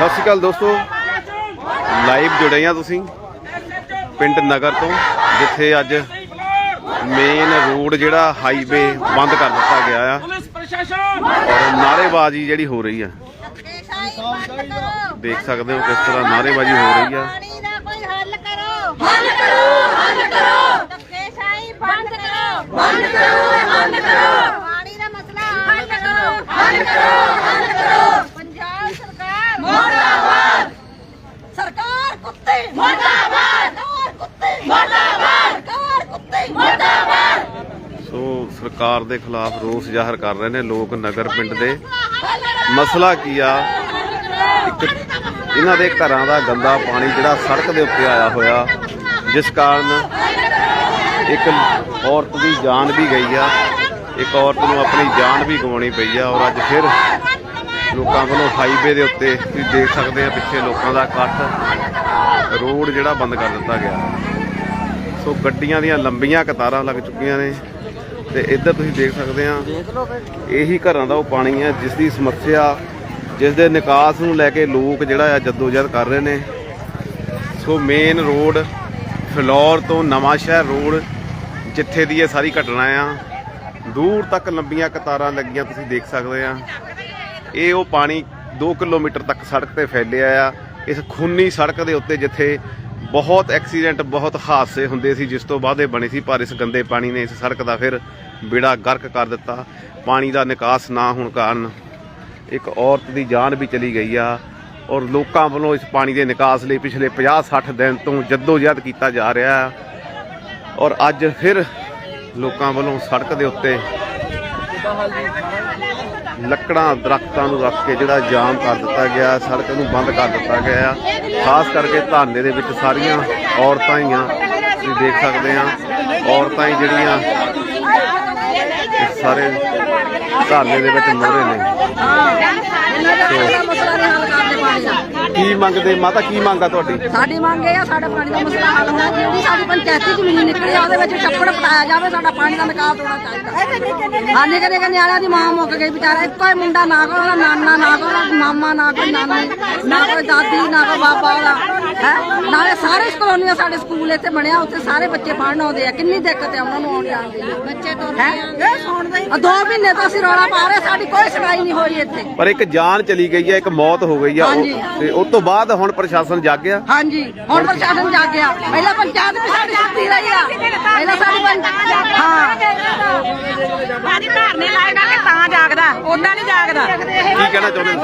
ਸਤਿ ਸ਼੍ਰੀ ਅਕਾਲ ਦੋਸਤੋ। ਲਾਈਵ ਜੁੜੇ ਆ ਤੁਸੀਂ ਪਿੰਡ ਨਗਰ ਤੋਂ ਜਿੱਥੇ ਅੱਜ ਮੇਨ ਰੋਡ ਜਿਹੜਾ ਹਾਈਵੇ ਬੰਦ ਕਰ ਦਿੱਤਾ ਗਿਆ ਆ। ਪੁਲਿਸ ਪ੍ਰਸ਼ਾਸਨ। ਔਰ ਨਾਰੇਬਾਜ਼ੀ ਜਿਹੜੀ ਹੋ ਰਹੀ ਆ। ਦੇਖ ਸਕਦੇ ਹੋ ਕਿਸ ਤਰ੍ਹਾਂ ਨਾਅਰੇਬਾਜ਼ੀ ਹੋ ਰਹੀ ਆ। ਪਾਣੀ ਦਾ ਕੋਈ ਹੱਲ ਕਰੋ। ਹੱਲ ਕਰੋ ਹੱਲ ਕਰੋ। ਧੱਕੇਸ਼ਾਹੀ ਬੰਦ ਕਰੋ। ਬੰਦ ਕਰੋ ਬੰਦ ਕਰੋ। ਪਾਣੀ ਦਾ ਮਸਲਾ ਹੱਲ ਕਰੋ। ਹੱਲ ਕਰੋ ਹੱਲ ਕਰੋ ਪੰਜਾਬ ਸਰਕਾਰ ਮੁਰਦਾਬਾਦ ਸਰਕਾਰ ਕੁੱਤੇ ਮੁਰਦਾਬਾਦ! ਸਰਕਾਰ ਕੁੱਤੇ ਮੁਰਦਾਬਾਦ! ਸਰਕਾਰ ਕੁੱਤੇ ਮੁਰਦਾਬਾਦ! ਸੋ ਸਰਕਾਰ ਦੇ ਖਿਲਾਫ ਰੋਸ ਜ਼ਾਹਰ ਕਰ ਰਹੇ ਨੇ ਲੋਕ ਨਗਰ ਪਿੰਡ ਦੇ। ਮਸਲਾ ਕੀ ਆ? ਇੱਕ ਇਹਨਾਂ ਦੇ ਘਰਾਂ ਦਾ ਗੰਦਾ ਪਾਣੀ ਜਿਹੜਾ ਸੜਕ ਦੇ ਉੱਤੇ ਆਇਆ ਹੋਇਆ ਜਿਸ ਕਾਰਨ ਇੱਕ ਔਰਤ ਦੀ ਜਾਨ ਵੀ ਗਈ ਆ। ਇੱਕ ਔਰਤ ਨੂੰ ਆਪਣੀ ਜਾਨ ਵੀ ਗਵਾਉਣੀ ਪਈ ਆ ਔਰ ਅੱਜ ਫਿਰ ਲੋਕਾਂ ਵੱਲੋਂ ਹਾਈਵੇ ਦੇ ਉੱਤੇ ਤੁਸੀਂ ਦੇਖ ਸਕਦੇ ਆ ਪਿੱਛੇ ਲੋਕਾਂ ਦਾ ਇਕੱਠ। ਰੋਡ ਜਿਹੜਾ ਬੰਦ ਕਰ ਦਿੱਤਾ ਗਿਆ। ਸੋ ਗੱਡੀਆਂ ਦੀਆਂ ਲੰਬੀਆਂ ਕਤਾਰਾਂ ਲੱਗ ਚੁੱਕੀਆਂ ਨੇ। ਤੇ ਇੱਧਰ ਤੁਸੀਂ ਦੇਖ ਸਕਦੇ ਆ, ਇਹੀ ਘਰਾਂ ਦਾ ਉਹ ਪਾਣੀ ਹੈ ਜਿਸ ਦੀ ਸਮੱਸਿਆ ਜਿਸ ਦੇ ਨਿਕਾਸ ਨੂੰ ਲੈ ਕੇ ਲੋਕ ਜਿਹੜਾ ਆ ਜਦੋਜਹਿਦ ਕਰ ਰਹੇ ਨੇ। ਸੋ ਮੇਨ ਰੋਡ ਫਲੋਰ ਤੋਂ ਨਵਾਂ ਸ਼ਹਿਰ ਰੋਡ ਜਿੱਥੇ ਦੀ ਇਹ ਸਾਰੀ ਘਟਨਾ ਆ। ਦੂਰ ਤੱਕ ਲੰਬੀਆਂ ਕਤਾਰਾਂ ਲੱਗੀਆਂ, ਤੁਸੀਂ ਦੇਖ ਸਕਦੇ ਆ। ਇਹ ਉਹ ਪਾਣੀ 2 ਕਿਲੋਮੀਟਰ ਤੱਕ ਸੜਕ ਤੇ ਫੈਲਿਆ ਆ ਇਸ ਖੂਨੀ ਸੜਕ ਦੇ ਉੱਤੇ ਜਿੱਥੇ ਬਹੁਤ ਐਕਸੀਡੈਂਟ, ਬਹੁਤ ਹਾਦਸੇ ਹੁੰਦੇ ਸੀ, ਜਿਸ ਤੋਂ ਬਾਅਦ ਇਹ ਬਣੀ ਸੀ, ਪਰ ਇਸ ਗੰਦੇ ਪਾਣੀ ਨੇ ਇਸ ਸੜਕ ਦਾ ਫਿਰ ਬੇੜਾ ਗਰਕ ਕਰ ਦਿੱਤਾ। ਪਾਣੀ ਦਾ ਨਿਕਾਸ ਨਾ ਹੋਣ ਕਾਰਨ ਇੱਕ ਔਰਤ ਦੀ ਜਾਨ ਵੀ ਚਲੀ ਗਈ ਆ ਔਰ ਲੋਕਾਂ ਵੱਲੋਂ ਇਸ ਪਾਣੀ ਦੇ ਨਿਕਾਸ ਲਈ ਪਿਛਲੇ 50-60 ਦਿਨ ਤੋਂ ਜਦੋਜਹਿਦ ਕੀਤਾ ਜਾ ਰਿਹਾ ਹੈ ਔਰ ਅੱਜ ਫਿਰ ਲੋਕਾਂ ਵੱਲੋਂ ਸੜਕ ਦੇ ਉੱਤੇ ਲੱਕੜਾਂ, ਦਰਖਤਾਂ ਨੂੰ ਰੱਖ ਕੇ ਜਿਹੜਾ ਜਾਮ ਕਰ ਦਿੱਤਾ ਗਿਆ, ਸੜਕ ਨੂੰ ਬੰਦ ਕਰ ਦਿੱਤਾ ਗਿਆ ਆ। ਖਾਸ ਕਰਕੇ ਧਰਨੇ ਦੇ ਵਿੱਚ ਸਾਰੀਆਂ ਔਰਤਾਂ ਹੀ ਆ, ਤੁਸੀਂ ਦੇਖ ਸਕਦੇ ਆ। ਔਰਤਾਂ ਹੀ ਜਿਹੜੀਆਂ ਸਾਰੇ ਧਰਨੇ ਦੇ ਵਿੱਚ ਮੋਹਰੇ ਨੇ। ਕੀ ਮੰਗਦੇ? ਮਾਤਾ ਕੀ ਮੰਗਾ ਤੁਹਾਡੀ? ਸਾਡੀ ਮੰਗ ਇਹ ਆ ਸਾਡਾ ਪਾਣੀ ਦਾ ਮਸਲਾ ਹੱਲ ਹੋਣਾ ਜਿਹੜੀ ਸਾਡੀ ਪੰਚਾਇਤੀ ਜ਼ਮੀਨ ਨਿਕਲੀ ਆ ਉਹਦੇ ਵਿੱਚ ਛੱਪੜ ਪਟਾਇਆ ਜਾਵੇ ਸਾਡਾ ਪਾਣੀ ਦਾ ਨਿਕਾਸ ਹੋਣਾ ਚਾਹੀਦਾ। ਹਾਂ ਨਿੱਕੇ ਨਿੱਕੇ ਨਿਆਣਿਆਂ ਦੀ ਮਾਂ ਮੁੱਕ ਗਈ ਵਿਚਾਰਾ। ਇੱਕੋ ਹੀ ਮੁੰਡਾ ਨਾ ਕੋਈ ਉਹਦਾ ਨਾਨਾ ਨਾ ਕੋਈ ਮਾਮਾ ਨਾ ਕੋਈ ਨਾਨੀ ਨਾ ਕੋਈ ਦਾਦੀ ਨਾ ਕੋਈ ਬਾਬਾ ਉਹਦਾ। ਹੈ ਨਾਲੇ ਸਾਰੇ ਕਲੋਨੀਆਂ ਸਾਡੇ ਸਕੂਲ ਇੱਥੇ ਬਣਿਆ ਉੱਥੇ ਸਾਰੇ ਬੱਚੇ ਪੜ੍ਹਨ ਆਉਂਦੇ ਆ ਕਿੰਨੀ ਦਿੱਕਤ ਆ ਉਹਨਾਂ ਨੂੰ ਆਉਣ ਜਾਣ ਦੀ ਬੱਚੇ ਤੋਂ ਹੈ ਇਹ ਸੁਣਦੇ ਹੀ ਦੋ ਮਹੀਨੇ ਤੋਂ ਅਸੀਂ ਰੌਲਾ ਪਾ ਰਹੇ ਸਾਡੀ ਕੋਈ ਸੁਣਾਈ ਨਹੀਂ ਹੋਈ ਇੱਥੇ ਪਰ ਇੱਕ ਜਾਨ ਚਲੀ ਗਈ ਹੈ ਇੱਕ ਮੌਤ ਹੋ ਗਈ ਆ ਉਹ- ਹਾਂਜੀ। ਤੇ ਉਸ ਤੋਂ ਬਾਅਦ ਹੁਣ ਪ੍ਰਸ਼ਾਸਨ ਜਾਗਿਆ ਹਾਂਜੀ ਹੁਣ ਪ੍ਰਸ਼ਾਸਨ ਜਾਗ ਗਿਆ ਪਹਿਲਾਂ ਪੰਚਾਇਤ ਵੀ ਸਾਡੀ ਸੁੱਤੀ ਰਹੀ ਆ ਪਹਿਲਾਂ ਸਾਡੀ ਪੰਚਾਇਤ ਹਾਂ ਭਾਜੀ ਧਰਨੇ ਲਾਏਗਾ ਕਿ ਤਾਂ ਜਾਗਦਾ ਉਦਾਂ ਨਹੀਂ ਜਾਗਦਾ ਕੀ ਕਹਿਣਾ ਚਾਹੁੰਦੇ ਹੋ